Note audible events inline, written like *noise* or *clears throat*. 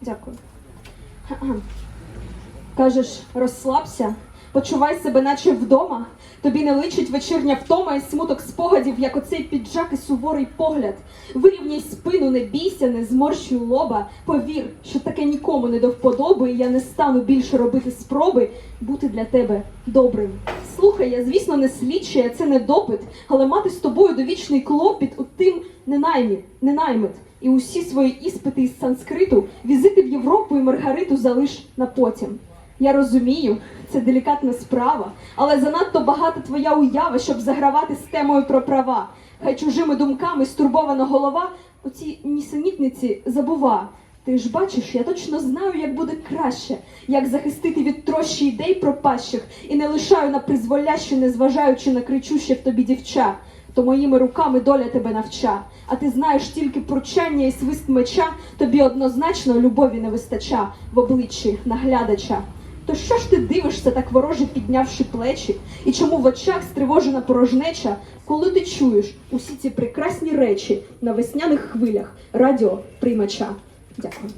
Дякую. *clears throat* Кажеш, розслабся, почувай себе, наче вдома. Тобі не личить вечірня втома і смуток спогадів, як оцей піджак і суворий погляд. Вирівняй спину, не бійся, не зморщуй лоба. Повір, що таке нікому не до вподоби, і я не стану більше робити спроби бути для тебе добрим. Слухай, я, звісно, не слідчий, а це не допит, але мати з тобою довічний клопіт у тим не наймит. І усі свої іспити із санскриту, візити в Європу і Маргариту залиш на потім. Я розумію, це делікатна справа, але занадто багата твоя уява, щоб загравати з темою про права. Хай чужими думками стурбована голова оці нісенітниці забува. Ти ж бачиш, я точно знаю, як буде краще, як захистити від трощі ідей пропащих і не лишаю на призволяще, незважаючи на кричуще в тобі дівча. То моїми руками доля тебе навча. А ти знаєш тільки пручання і свист меча, тобі однозначно любові не вистача в обличчі наглядача. То що ж ти дивишся, так вороже піднявши плечі? І чому в очах стривожена порожнеча, коли ти чуєш усі ці прекрасні речі на весняних хвилях радіо приймача? Дякую.